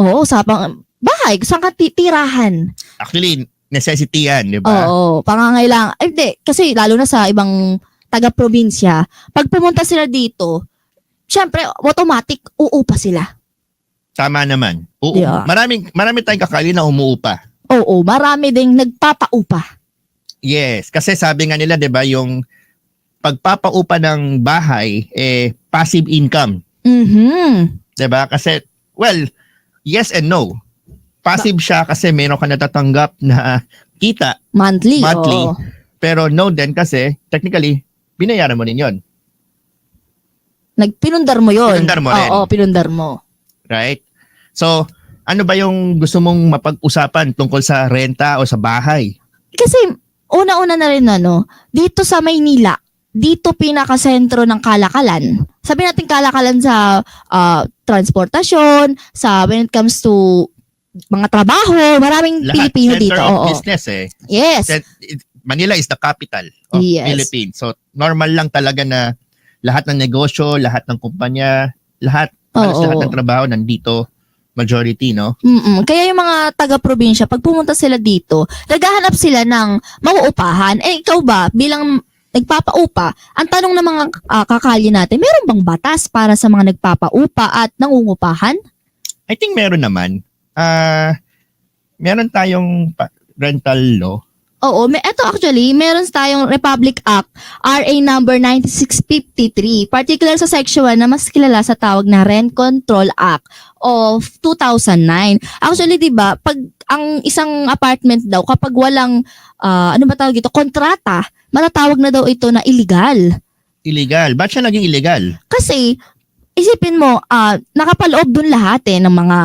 Oo, sa pang, bahay, saan ka titirahan? Actually, necessity yan, di ba? Oo, pangangailangan. Eh, hindi, kasi lalo na sa ibang taga-probinsya, pag pumunta sila dito, syempre, automatic, uupa sila. Tama naman. Oo, Yeah. maraming, marami tayong kakali na umuupa. Oo, marami ding nagpapaupa. Yes, kasi sabi nga nila, 'di ba, yung pagpapaupa ng bahay eh passive income, Mhm. 'di ba? Kasi well, yes and no. Passive siya kasi meron ka natatanggap na kita, Monthly. Monthly. oo. pero no din kasi technically binayaran mo din 'yon, Nagpinundar mo yun. Pinundar mo rin. Oo, pinundar mo. right? So, ano ba yung gusto mong mapag-usapan tungkol sa renta o sa bahay? Kasi, una-una na rin ano, dito sa Maynila, dito pinakasentro ng kalakalan. Sabi natin kalakalan sa ah, transportasyon, sa when it comes to mga trabaho, maraming Lahat Pilipino center dito. of Oo. business eh. Yes. Manila is the capital of Yes. Philippines. So normal lang talaga na lahat ng negosyo, lahat ng kumpanya, lahat, halos lahat ng trabaho nandito majority, no? Mm-mm. Kaya yung mga taga-probinsya, pag pumunta sila dito, naghahanap sila ng mauupahan. Eh, ikaw ba, bilang nagpapaupa, ang tanong ng mga ah, kakali natin, meron bang batas para sa mga nagpapaupa at nangungupahan? I think meron naman. Ah, meron tayong rental law. Oo, may, eto actually, meron tayong Republic Act, RA number 9653, particular sa Section 1 na mas kilala sa tawag na Rent Control Act of 2009. Actually, di ba, pag ang isang apartment daw, kapag walang, ah, ano ba tawag ito, kontrata, matatawag na daw ito na illegal. Illegal. Ba't siya naging illegal? Kasi, isipin mo, ah, nakapaloob dun lahat eh, ng mga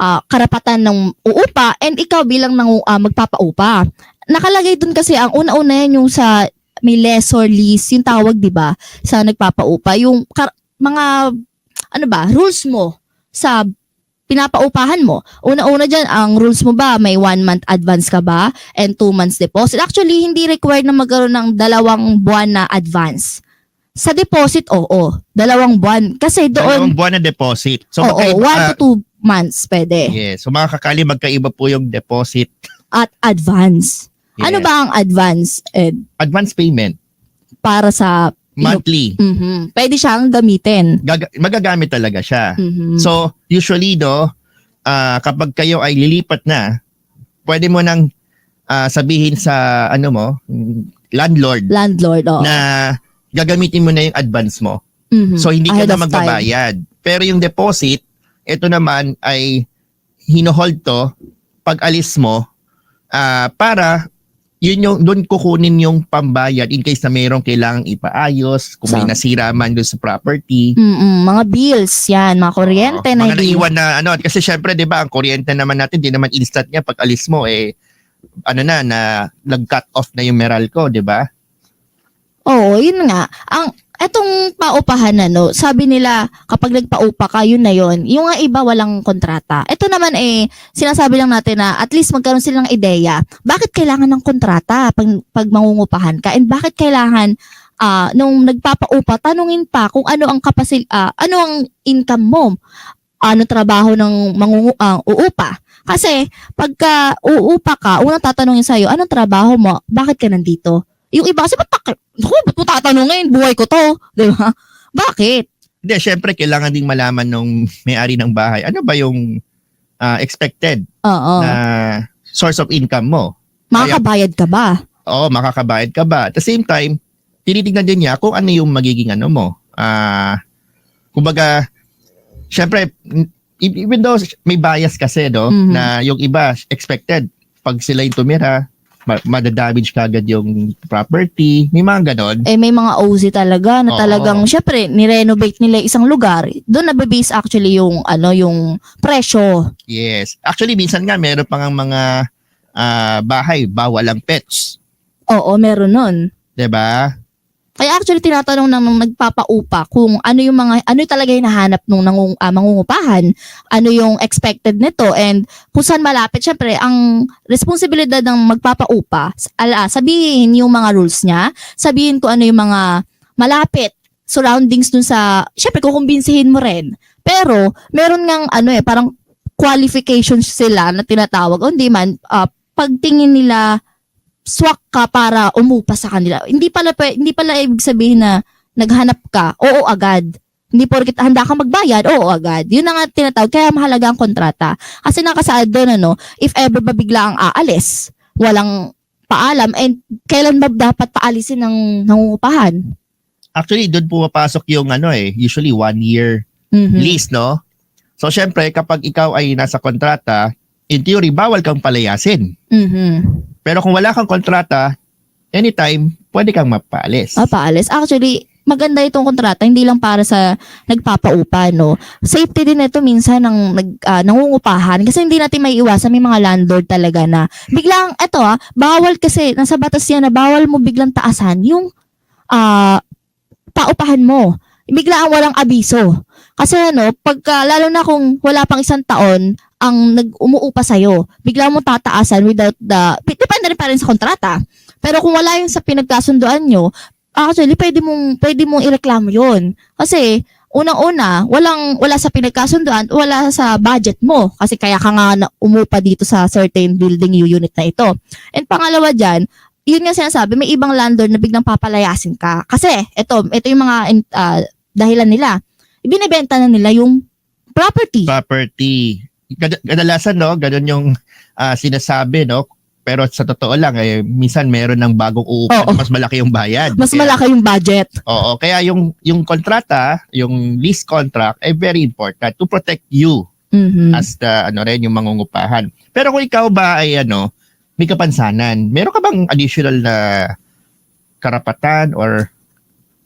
ah, karapatan ng uupa and ikaw bilang nang ah, magpapaupa. Nakalagay dun kasi ang una-una yan yung sa may lesser lease, yung tawag 'di ba sa nagpapaupa, yung kar- mga ano ba, rules mo sa pinapaupahan mo. Una-una dyan, ang rules mo ba, may one month advance ka ba and two months deposit? Actually, hindi required na magkaroon ng dalawang buwan na advance. Sa deposit, oo. Dalawang buwan. Kasi Dalawang doon, buwan na deposit. So, oo, magkaiba- one ah, to two months pwede. yes. So, mga kakali, magkaiba po yung deposit. At advance. Ano Yes. ba ang advance, Ed? Advance payment. Para sa, Monthly. Mhm. pwede siyang gamitin. Gaga- magagamit talaga siya. Mhm. So, usually do, ah, kapag kayo ay lilipat na, pwede mo nang ah, sabihin sa ano mo, landlord Landlord, oo. na gagamitin mo na yung advance mo. Mhm. So, hindi ka Ahead na of time. magbabayad. Pero yung deposit, ito naman ay hinohold to pag alis mo ah, para yun yung doon kukunin yung pambayad in case na mayroong kailangang ipaayos, kung may nasira man doon sa property. Mm-mm, mga bills yan, mga kuryente Oo, na mga hindi. naiwan na ano kasi syempre 'di ba ang kuryente naman natin di naman instant niya pag alis mo eh ano na na nag-cut off na yung Meralco, 'di ba? Oo, yun nga. Ang etong paupahan na no, sabi nila kapag nagpaupa ka, yun na yun. Yung nga iba walang kontrata. Ito naman eh, sinasabi lang natin na at least magkaroon sila ng ideya. Bakit kailangan ng kontrata pag, pag mangungupahan ka? And bakit kailangan ah nung nagpapaupa, tanungin pa kung ano ang kapasil, ah, ano ang income mo? Ano trabaho ng mangungu, ah, uupa? Kasi pagka uupa ka, unang tatanungin sa'yo, anong trabaho mo? Bakit ka nandito? Yung iba kasi, ba't, tak- Naku, ba't mo tatanungin? Buhay ko to. Di ba? Bakit? Hindi, syempre kailangan ding malaman nung may-ari ng bahay ano ba yung ah, expected Oo. na source of income mo. Makakabayad ka ba? Oo, makakabayad ka ba? At the same time, tinitignan din niya kung ano yung magiging ano mo. Ah, kumbaga, syempre, e- even though may bias kasi, no, Mhm. na yung iba expected, pag sila yung tumira, ma- madadamage kagad yung property, may mga ganon. Eh, may mga OZ talaga na Oo. talagang, syempre, nirenovate nila isang lugar. Doon nababase actually yung, ano, yung presyo. Yes. Actually, minsan nga, meron pang ang mga ah, bahay, bawal ang pets. Oo, meron nun. 'Di ba? Actually tinatanong ng nagpapaupa kung ano yung mga ano yung talaga yung nahanap nung nangung, ah, mangungupahan, ano yung expected nito and kung saan malapit syempre ang responsibilidad ng magpapaupa ala sabihin yung mga rules niya, sabihin ko ano yung mga malapit surroundings dun sa syempre kukumbinsihin mo rin. Pero meron ngang ano eh parang qualifications sila na tinatawag, o hindi man, ah, pagtingin nila, swak ka para umupa sa kanila. Hindi pala, hindi pala ibig sabihin na naghanap ka, oo agad. Hindi porket handa ka magbayad, oo agad. Yun na nga tinatawag, kaya mahalaga ang kontrata. Kasi nakasaad doon, ano, if ever ba bigla ang aalis, walang paalam, and kailan ba dapat paalisin ng nangungupahan? Actually, doon pumapasok yung ano eh, usually one year Mhm. lease, no? So, syempre, kapag ikaw ay nasa kontrata, in theory, bawal kang palayasin. Mhm. Pero kung wala kang kontrata, anytime, pwede kang mapaalis. Ah, paalis. Actually, maganda itong kontrata, hindi lang para sa nagpapaupa, no? Safety din ito minsan ng nag, ah, nangungupahan kasi hindi natin may iwasan may mga landlord talaga na biglang, eto ah, bawal kasi, nasa batas yan na bawal mo biglang taasan yung ah, paupahan mo. Bigla ang walang abiso. Kasi ano, pagka, lalo na kung wala pang isang taon, ang nag-umuupa sa'yo, bigla mo tataasan without the, depende rin pa rin sa kontrata. Pero kung wala yung sa pinagkasunduan nyo, actually, pwede mong, pwede mong ireklamo yun. Kasi, unang-una, walang, wala sa pinagkasunduan, wala sa budget mo. Kasi kaya ka nga umupa dito sa certain building unit na ito. And pangalawa dyan, yun nga sinasabi, may ibang landlord na biglang papalayasin ka. Kasi, ito, ito yung mga ah, dahilan nila. Ibinibenta na nila yung property. Property. Kad- Kadalasan, no, ganun yung ah, sinasabi, no? Pero sa totoo lang, eh, minsan meron ng bagong uupa na mas malaki yung bayad. Mas Kaya- malaki yung budget. Oo, kaya yung yung kontrata, yung lease contract ay very important to protect you Mhm. as the ano rin yung mangungupahan. Pero kung ikaw ba ay ano, may kapansanan, meron ka bang additional na karapatan or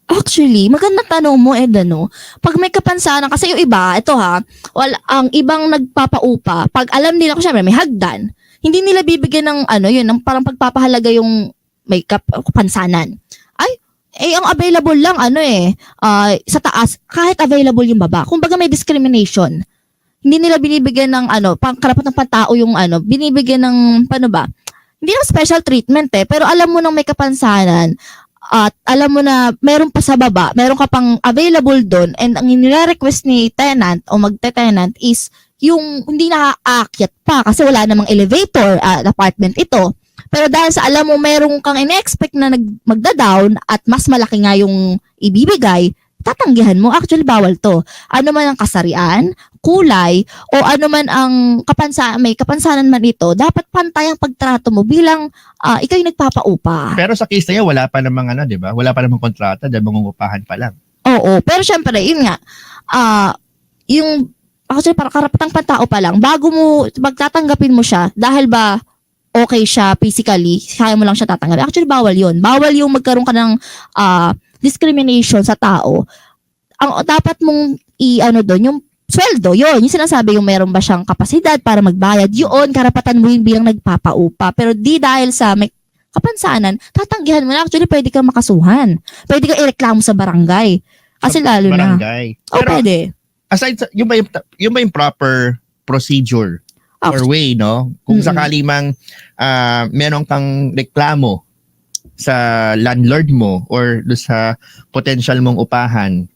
Actually, maganda tanong mo, Ed, ano? Pag may kapansanan, kasi yung iba, ito ha, wala, ang ibang nagpapaupa, pag alam nila ko syempre may hagdan, hindi nila bibigyan ng ano yun, ng parang pagpapahalaga yung may kap- kapansanan. Ay, eh, ang available lang, ano eh, ah, sa taas, kahit available yung baba. Kumbaga may discrimination. Hindi nila binibigyan ng ano, pang karapat ng pantao yung ano, binibigyan ng, paano ba? Hindi lang special treatment eh, pero alam mo nang may kapansanan, at alam mo na meron pa sa baba, meron ka pang available doon and ang nire-request ni tenant o magte-tenant is yung hindi nakaakyat pa kasi wala namang elevator at apartment ito. Pero dahil sa alam mo meron kang in-expect na nag, magda-down at mas malaki nga yung ibibigay, tatanggihan mo. Actually, bawal to. Ano man ang kasarian, kulay, o ano man ang kapansa may kapansanan man ito, dapat pantay ang pagtrato mo bilang ah, ikaw yung nagpapaupa. pero sa case na yan, wala pa namang ano, 'di ba? Wala pa namang kontrata dahil mangungupahan pa lang. Oo, pero syempre, yun nga, ah, yung, actually, para karapatang pantao pa lang, bago mo, magtatanggapin mo siya, dahil ba, okay siya physically, kaya mo lang siya tatanggapin. Actually, bawal yun. Bawal yung magkaroon ka ng ah, discrimination sa tao. Ang dapat mong i-ano doon, yung sweldo, yun. Yung sinasabi yung meron ba siyang kapasidad para magbayad, yun, karapatan mo yun bilang nagpapaupa. Pero di dahil sa may kapansanan, tatanggihan mo na. Actually, pwede kang makasuhan. Pwede kang ireklamo sa barangay. Kasi lalo na. Barangay. Oh, Pero pwede. aside sa, yung ba yung, yung ba yung proper procedure or way, no? Kung Mm-mm. sakali mang ah, meron kang reklamo sa landlord mo or do sa potential mong upahan,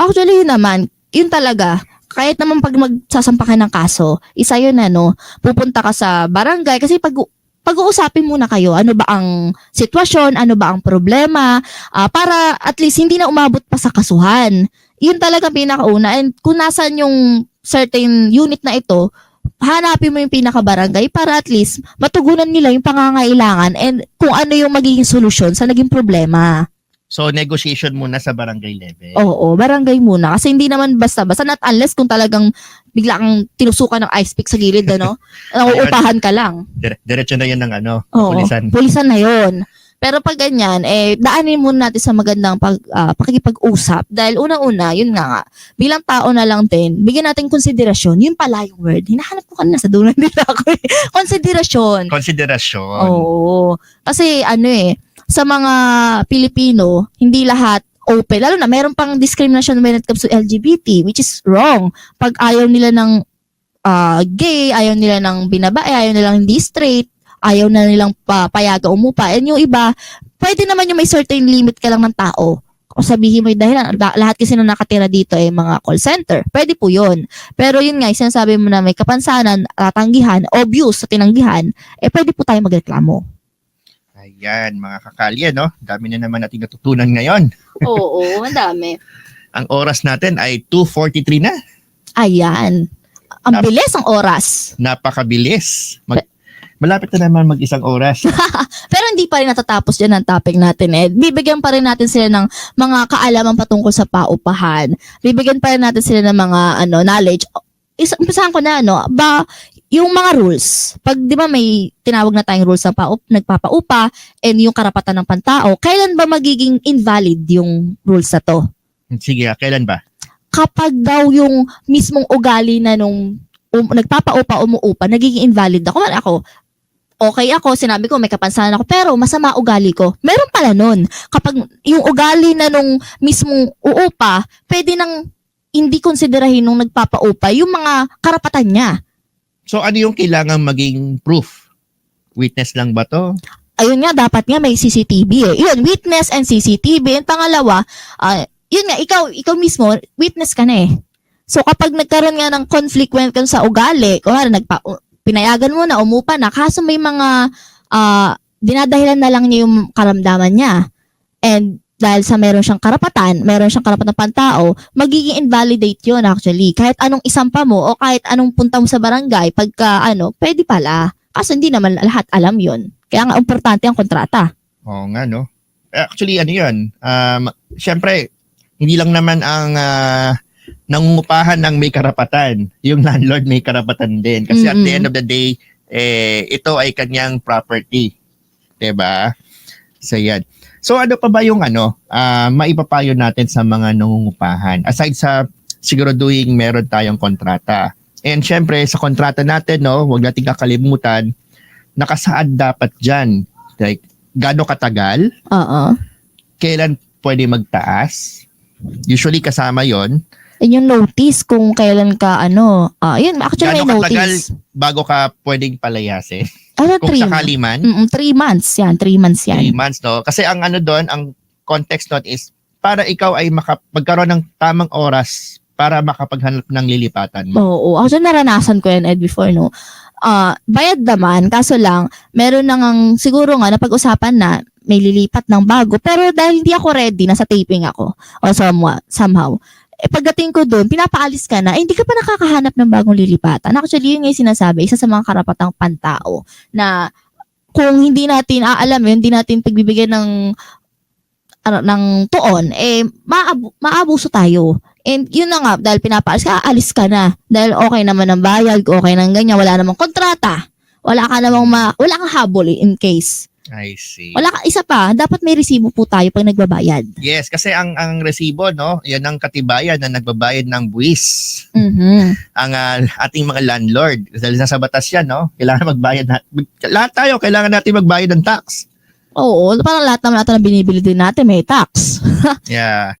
Actually, yun naman, yun talaga. Kahit naman pag magsasampa ka ng kaso, isa yun ano, pupunta ka sa barangay kasi pag pag-uusapin muna kayo, ano ba ang sitwasyon, ano ba ang problema, ah, para at least hindi na umabot pa sa kasuhan. Yun talaga pinakauna. And kung nasan yung certain unit na ito, hanapin mo yung pinaka-barangay para at least matugunan nila yung pangangailangan and kung ano yung magiging solusyon sa naging problema. so negotiation muna sa barangay level. Oo, barangay muna. Kasi hindi naman basta-basta. Not unless kung talagang bigla kang tinusukan ng ice pick sa gilid, ano? Nauupahan ka lang. Dire- diretso na yan ng ano, Oo, pulisan. pulisan na yon. Pero pag ganyan, eh, daanin muna natin sa magandang pag, ah, pakikipag-usap. Dahil una-una, yun nga nga, bilang tao na lang din, bigyan natin konsiderasyon. Yun pala yung word. Hinahanap ko kanina sa dulo nila ako. eh. konsiderasyon. Konsiderasyon. Oo. Kasi ano eh, sa mga Pilipino, hindi lahat open. Lalo na, meron pang discrimination when it comes to LGBT, which is wrong. Pag ayaw nila ng ah, gay, ayaw nila ng binabae, ayaw nilang hindi straight, ayaw na nilang pa, payaga umupa. And yung iba, pwede naman yung may certain limit ka lang ng tao. o sabihin mo yung dahilan, la- lahat kasi na nakatira dito ay mga call center. Pwede po yun. Pero yun nga, sinasabi mo na may kapansanan, tatanggihan, obvious sa tinanggihan, eh pwede po tayo magreklamo. Ayan, mga kakalye, no? Dami na naman natin natutunan ngayon. Oo, ang dami. Ang oras natin ay 2.43 na. Ayan. Ang Nap- bilis ang oras. Napakabilis. Mag- malapit na naman mag-isang oras. Pero hindi pa rin natatapos dyan ang topic natin eh. Bibigyan pa rin natin sila ng mga kaalaman patungkol sa paupahan. Bibigyan pa rin natin sila ng mga ano knowledge. Isa, umpisahan ko na ano, ba yung mga rules. Pag 'di ba may tinawag na tayong rules ng paup, nagpapaupa and yung karapatan ng pantao, kailan ba magiging invalid yung rules na to? Sige, ah, kailan ba? Kapag daw yung mismong ugali na nung um, nagpapaupa umuupa, nagiging invalid ako. Wala ako, okay ako, sinabi ko may kapansanan ako, pero masama ugali ko. Meron pala nun. Kapag yung ugali na nung mismong uupa, pwede nang hindi konsiderahin nung nagpapaupa yung mga karapatan niya. So, ano yung kailangan maging proof? Witness lang ba to? Ayun nga, dapat nga may CCTV eh. Yun, witness and CCTV. And pangalawa, ah, yun nga, ikaw, ikaw mismo, witness ka na eh. So kapag nagkaroon nga ng conflict when it comes sa ugali, kung nagpa, pinayagan mo na, umupa na, kaso may mga ah, dinadahilan na lang niya yung karamdaman niya. And dahil sa meron siyang karapatan, meron siyang karapatan pantao, magiging invalidate yun actually. Kahit anong isampa mo o kahit anong punta mo sa barangay, pagka ano, pwede pala. Kaso hindi naman lahat alam yun. Kaya nga importante ang kontrata. Oo nga, no? Actually, ano yun? Um, Siyempre, hindi lang naman ang ah, nangungupahan ng may karapatan. Yung landlord may karapatan din. Kasi at the end of the day, eh, ito ay kanyang property. 'Di ba? So, yan. So, ano pa ba yung ano, ah, maipapayo natin sa mga nangungupahan? Aside sa siguraduhin meron tayong kontrata. And syempre, sa kontrata natin, no, huwag nating kakalimutan, nakasaad dapat dyan. Like, gaano katagal, Oo. kailan pwede magtaas. Usually kasama yon yung notice kung kailan ka ano, ah yun, actually may Gaano katagal notice. bago ka pwedeng palayasin. Ano, Kung three, sakali man, Mm, three months yan, three months yan. three months, no? Kasi ang ano doon, ang context note is para ikaw ay maka, magkaroon ng tamang oras para makapaghanap ng lilipatan mo. Oo, actually naranasan ko yan Ed before no. Ah, bayad naman kaso lang meron nang ang siguro nga napag-usapan na may lilipat ng bago pero dahil hindi ako ready nasa taping ako o somehow, somehow eh, pagdating ko doon, pinapaalis ka na, eh, hindi ka pa nakakahanap ng bagong lilipatan. Actually, yun yung sinasabi, isa sa mga karapatang pantao na kung hindi natin aalam yun, hindi natin pagbibigyan ng ano, ng tuon, eh, maabu- maabuso tayo. And yun na nga, dahil pinapaalis ka, alis ka na. Dahil okay naman ang bayad, okay nang ganyan, wala namang kontrata. Wala ka namang ma, wala kang habol eh, in case. I see. Wala ka, isa pa, dapat may resibo po tayo pag nagbabayad. Yes, kasi ang ang resibo, no, yan ang katibayan na nagbabayad ng buwis. Mhm. Ang ah, ating mga landlord. Dahil nasa batas yan, no? Kailangan magbayad na. Lahat tayo, kailangan natin magbayad ng tax. Oo, parang lahat naman natin na binibili din natin may tax. Yeah.